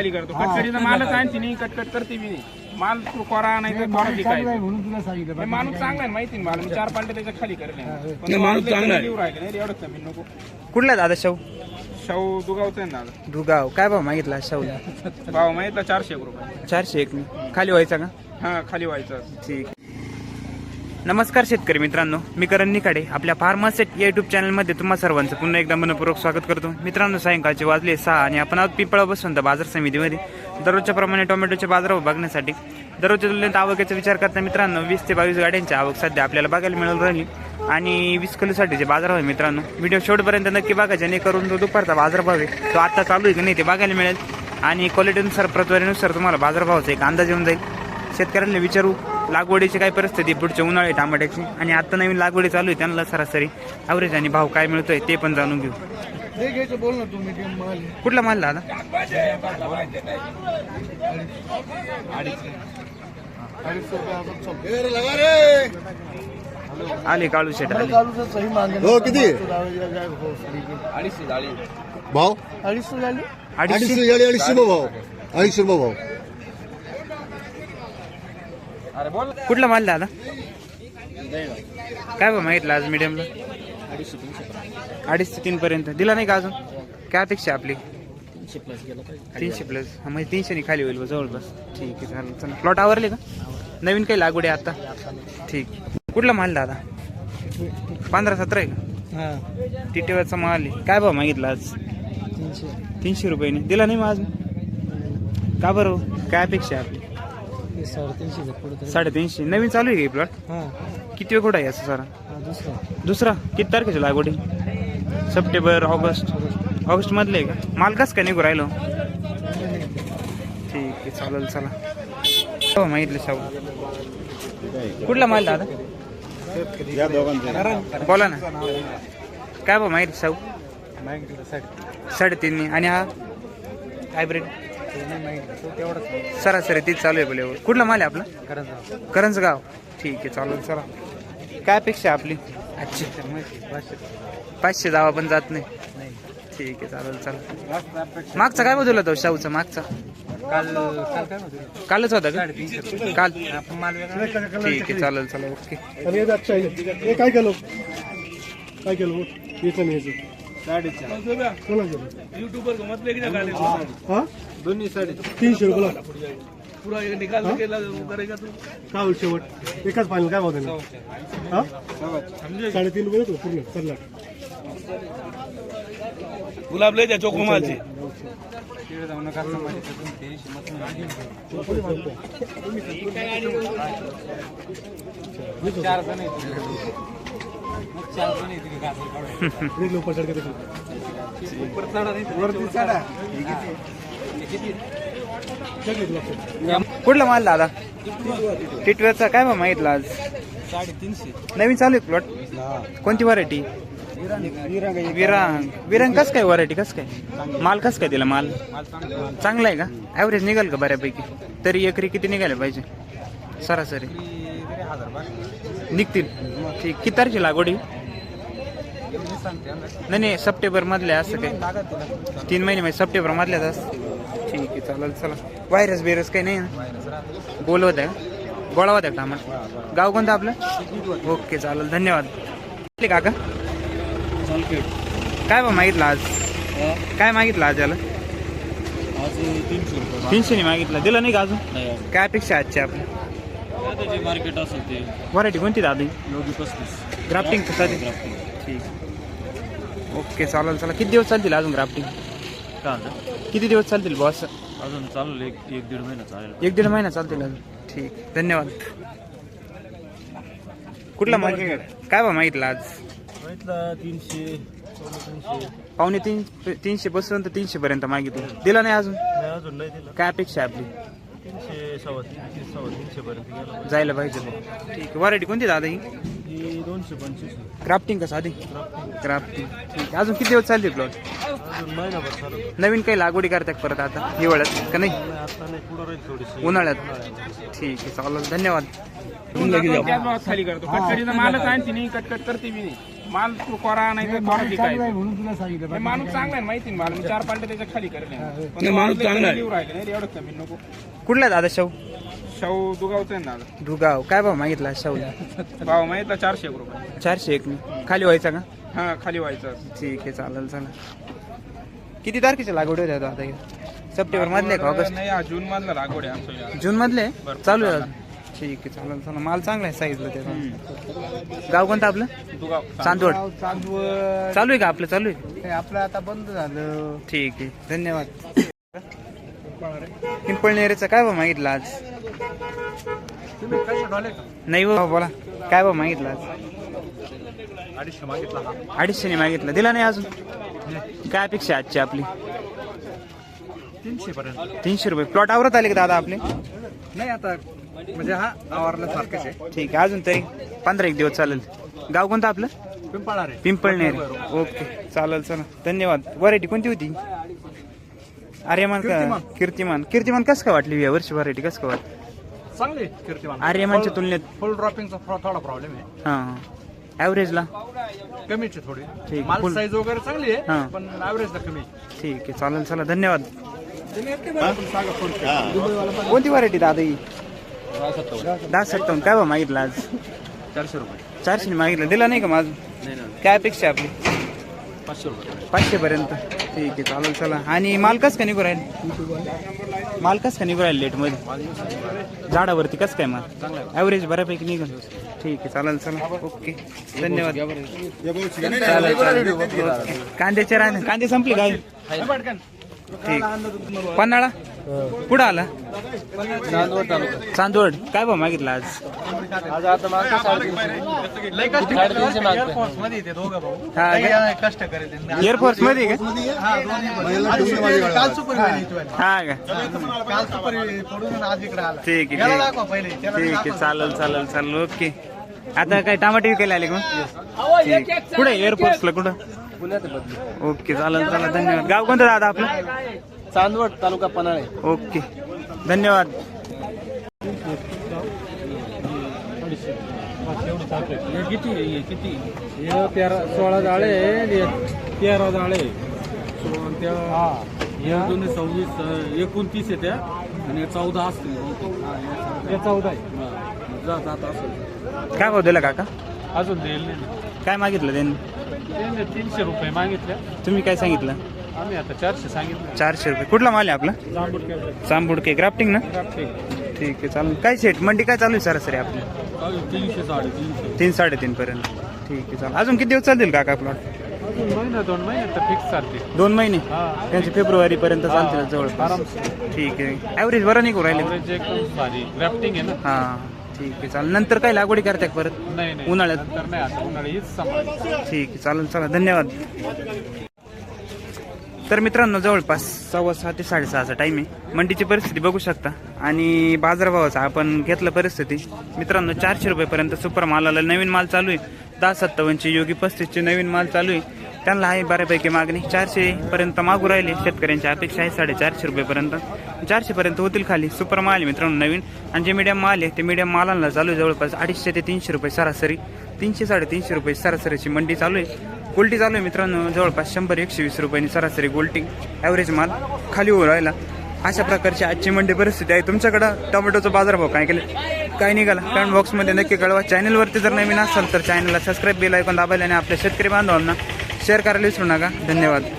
खाली करतो. कटकरीचा मालच आणते नाही कटकट करते नाही. माल तू कोरा नाही तर कोरा काय म्हणून तुला सांगितलं. नाही, माणूस चांगला आहे माहिती ना मला. मी चार पांडे त्याच्याखाली करेल नाही, माणूस चांगला आहे. नाही एवढं कमी नको. कुठला दादा शाहू? शाहू दुगावचा आहे ना दादा. दुगाव. काय भाव मागितला शाहूला? भाव माहितला चारशे एक रुपये. चारशे एक. खाली व्हायचा का? हा खाली व्हायचं. ठीक. नमस्कार शेतकरी मित्रांनो मी करण निकाडे आपल्या फार्मासेट या युट्यूब चॅनलमध्ये तुम्हा सर्वांचं पुन्हा एकदा मनपूर्वक स्वागत करतो. मित्रांनो सायंकाळचे वाजले सहा आणि आपण आज पिंपळा बसवंत बाजार समितीमध्ये. दररोजच्या प्रमाणे टोमॅटोचे बाजार बघण्यासाठी. दररोजच्या तुलनेत आवकेचा विचार करता मित्रांनो वीस ते बावीस गाड्यांची आवक सध्या आपल्याला बघायला मिळून राहिली. आणि वीस किलोसाठीचे बाजारभाव आहे मित्रांनो. व्हिडिओ शेवटपर्यंत नक्की बघा जेणेकरून तो दुपारचा बाजारभाव आहे तो आता चालू आहे की नाही ते बघायला मिळेल. आणि क्वालिटीनुसार प्रतवारीनुसार तुम्हाला बाजारभावाचा एक अंदाज येऊन जाईल. शेतकऱ्यांना विचारू लागवडीची काय परिस्थिती? पुढच्या उन्हाळी टमाट्याची आणि आता नवीन लागवडी चालू आहे त्यांना सरासरी ॲव्हरेज आणि भाव काय मिळतोय ते पण जाणून घेऊ. कुठला माल दादा. आले काळू शेट हो, किती? अडीचशे झाली. भाव अडीचशे झाली अडीचशे भाव. अडीचशे रुपये भाव. कुठला माल दादा? काय बा मागितलं आज मीडियमला अडीच ते तीन पर्यंत दिला नाही का अजून? काय अपेक्षा आपली? तीनशे प्लस हा म्हणजे तीनशे खाली होईल बा जवळपास. ठीक आहे चालेल चला. प्लॉट आवरले का? नवीन काही लागवड आहे आता? ठीक. कुठला माल दादा? पंधरा सतरा आहे का? हा. टिटेवरचा माल आहे. काय भाव मागितला आज? तीनशे. तीनशे रुपयाने. दिला नाही मग अजून? का बरं? काय अपेक्षा आहे साडेतीनशे पुढे साडेतीनशे. नवीन चालू आहे का प्लॉट हा. किती वेळ कुठं आहे असं सारा? हा दुसरा. दुसरा? किती तारखेची लागवडी? September August? ऑगस्ट मधले आहे का? माल कसं काय निघू राहिलो? ठीक आहे चालेल चला. हो मागितलं शाहू. कुठला माल दादा? बोला ना. काय बा माहिती शाहू? साडेतीन आणि हा? हायब्रिड सरासरी तीच चालू आहे बोले. कुठला माल आहे आपला? करंज गाव ठीक आहे चालेल चला. काय अपेक्षा आहे आपली? अच्छी. पाचशे. जावा पण जात नाही. ठीक आहे चालेल चालेल मागचा काय बदलला तो शाहूचा? मागचा? कालच होता का? काल. ठीक आहे चालेल चालेल ओके. आणि अच्छा हे काय केलं? काय केलं? याचं नाही याचं कोणाचं? हा? दोन्ही साडे. तीनशे रुपये काय होईल शेवट. एकाच फायनल काय भाव देणार? हा? साडेतीन रुपये देतो पूर्ण चालला गुलाब लय द्या चोकोमालचे एक लोक पछाड करतो वरती चढा. कुठला माल दादा? टिटवेरचा काय बा मागितला आज? साडेतीनशे. नवीन चालू आहे प्लॉट कोणती व्हरायटी विरांग विरांग कस काय व्हरायटी कस काय? माल कस काय दिला माल? चांगला आहे. का? ॲव्हरेज निघाल का बऱ्यापैकी? तरी एकरी किती निघायला पाहिजे? सरासरी. निघतील. ठीक. किती तारखे लागवडी? नाही नाही. सप्टेंबर मधल्या असं काय तीन महिने म्हणजे सप्टेंबर मधल्याच ठीक आहे चालेल चला. व्हायरस बिरस काही नाही ना? बोलवत आहे. का गोळावत आहे का आम्हाला? गाव कोणतं आपलं? ओके चालेल धन्यवाद. काका? काय बा मागितलं आज? काय मागितलं आज याला? तीनशे मागितलं. दिलं नाही का अजून? काय अपेक्षा आजची आपली? मार्केट असेल ते व्हरायटी कोणती दादी? योगी पस्तीस ग्राफ्टिंग कसं ठीक ओके चालेल चला. किती दिवस चालतील अजून ग्राफ्टिंग का किती दिवस चालतील बॉस अजून चालू एक एक दीड महिना चालेल. एक दीड महिना चालतील अजून. ठीक. धन्यवाद. कुठला माल काय बा मागितलं आज? माहितला तीनशे तीनशे. पावणे तीन तीनशे पासून तर तीनशे पर्यंत मागितलं. दिला नाही अजून? नाही अजून नाही दिलं. काय अपेक्षा आहे आपली? तीनशे सव्वा तीनशे सव्वा तीनशे पर्यंत गेला. जायला पाहिजे. ठीक. व्हरायटी कोणती दादा ही? ही दोनशे पंचवीस. क्राफ्टिंग का साधी? क्राफ्टिंग ठीक आहे. अजून किती दिवस चालतील प्लॉट अजून महिनाभर चालू. नवीन काही लागवडी करतात परत आता? हिवाळ्यात का नाही? आता नाही. पुढं राहील थोडीशी. उन्हाळ्यात? ठीक आहे. चालेल. धन्यवाद. खाली करतो. मालच आणते नाही कटकट करते नाही. माल तू कोरा नाही तर कोरा विकायचं. म्हणून तुला सांगितलं. नाही, माणूस चांगला आहे माहिती ना मला. मी चार पाल्टे त्याच्याखाली करेल. पण नाही, माणूस चांगला आहे. एवढं कमी नको. कुठला दादा शाहू? शाहू दुगावचं आहे ना दादा. धुगाव काय भाव मागितला शाहूला? भाव माहितला चारशे एक रुपये. चारशे एक खाली व्हायचा का? हा खाली व्हायचं ठीक आहे चालेल चला किती तारखेच्या लागवड होत्या आता? हे? सप्टेंबर मधले का ऑगस्ट? नाही हा जून मधला लागवड आहे आमच्या. जून मधले? चालू आहे अजून. ठीक आहे चालेल चला माल चांगला आहे साईजला त्याचा. गाव कोणतं आपलं? दुगाव. चांदवड. चांदवड. चालू आहे का आपलं? चालू आहे? आपलं आता बंद झालं. ठीक आहे. धन्यवाद. पिंपळनेरेचा काय भाव मागितला आज? नाही हो बोला. काय भाव मागितला आज? अडीचशे मागितला अडीचशेने मागितला. दिला नाही अजून? काय अपेक्षा आहे आजची आपली? तीनशे पर्यंत. तीनशे रुपये. प्लॉट आवरत आले का दादा आपले? नाही आता म्हणजे हा आवारला सारखंच आहे. ठीक आहे अजून तरी. पंधरा एक दिवस चालेल. गाव कोणतं आपलं? पिंपळनेर ओके. चालेल चला. धन्यवाद. व्हरायटी कोणती होती? आर्यमान का कीर्तिमान. कीर्तिमान. कसं काय वाटली या वर्षी व्हरायटी कसं काय वाटली? चांगले कीर्तिमान. आर्यमानच्या तुलनेत फुल ड्रॉपिंगचा थोडा प्रॉब्लेम आहे. हां ॲव्हरेजला कमीच आहे थोडी. ठीक. माल साईज वगैरे चांगली हा. आहे पण ऍव्हरेजला कमी ठीक आहे चालेल चला धन्यवाद. कोणती व्हरायटी दादा ही? दहा सत्तावन्न. काय भाव मागितला आज? चारशे रुपये. चारशे मागितलं. दिला नाही का माझं काय अपेक्षा आहे आपली? पाचशे पर्यंत ठीक आहे चालेल चला. आणि माल कस का निघू राहील? माल कस का निघू राहील लेटमध्ये? झाडावरती कस काय माल? ॲव्हरेज बऱ्यापैकी निघून. ठीक आहे चालेल चला. ओके. धन्यवाद. चालेल कांद्याचे राहणे कांदे संपले काय ठीक. पन्हाळा? कुठं आला? चांदवड. काय भाव मागितला आज? आज आता एअरफोर्समध्ये एअरफोर्समध्ये का? हा का? ठीक आहे ठीक आहे. चालेल चालेल चालेल. ओके. आता काय टमाटे विकायला आले का मग? ठीक. कुठे एअरपोर्टला कुठं? ओके चालेल चालेल धन्यवाद. गाव कोणतं दादा आपलं? चांदवड तालुका पन्हाळे. ओके धन्यवाद. किती किती हे तेरा सोळा जाळे तेरा जाळे या दोन सव्वीस एकोणतीस येत्या आणि चौदा असतील हे चौदा आहे. जात असेल काय भाव दिला काका? अजून देईल नाही. काय मागितलं त्यांनी? त्यांनी तीनशे रुपये मागितले. तुम्ही काय सांगितलं? आम्ही आता चारशे सांगितलं. चारशे रुपये. कुठला माल आहे आपला? केवढे जांबुडके ग्राफ्टिंग ना? ठीक आहे चालेल. काय सेट मंडी काय चालू आहे सरासरी आपली? तीनशे साडेतीनशे. तीन साडेतीन पर्यंत. ठीक आहे चालेल. अजून किती दिवस चालतील काका प्लॉट अजून महिना दोन महिने तर फिक्स चालते दोन महिने? हा. त्यांचे फेब्रुवारी पर्यंत चालतील जवळपास. आरामशीर. ठीक आहे. ॲव्हरेज बरं नाही करू राहिले. Average एकदम भारी. ग्राफ्टिंग आहे ना? हा. ठीक आहे चालेल. नंतर काय लागवडी करताय का परत? नाही नाही. उन्हाळ्यात? नंतर नाही आता उन्हाळी हीच सांभाळ ठीक आहे चालेल चला धन्यवाद. तर मित्रांनो जवळपास सव्वा सहा ते साडेसहाचा टाईम आहे. मंडीची परिस्थिती बघू शकता. आणि बाजारभावाचा आपण घेतलं परिस्थिती. मित्रांनो चारशे रुपयेपर्यंत सुपर मालाला नवीन माल चालू आहे. दहा सत्तावन्नची योगी पस्तीसचे नवीन माल चालू आहे. त्यांना आहे बऱ्यापैकी मागणी. चारशे पर्यंत मागू राहिले. शेतकऱ्यांची अपेक्षा आहे साडेचारशे रुपयेपर्यंत. चारशेपर्यंत होतील खाली. सुपर माल आहे मित्रांनो नवीन. आणि जे मीडियम माल आहे ते मीडियम मालांना चालू आहे जवळपास अडीचशे ते तीनशे रुपये सरासरी. तीनशे साडेतीनशे रुपये सरासरीची मंडी चालू आहे. गोल्टी चालू आहे मित्रांनो जवळपास शंभर एकशे वीस रुपयांनी सरासरी गोल्टी. ॲव्हरेज माल खाली उभं राहिला. अशा प्रकारची आजची मंडी परिस्थिती आहे. तुमच्याकडं टोमॅटोचा बाजारभाव काय केले? काय निघाला? कमेंट बॉक्समध्ये नक्की कळवा. चॅनलवरती जर नवीन असाल तर चॅनलला सबस्क्राईब बेल ऐकून दाबायला आणि आपल्या शेतकरी बांधवांना शेअर करायला विसरू नका. धन्यवाद.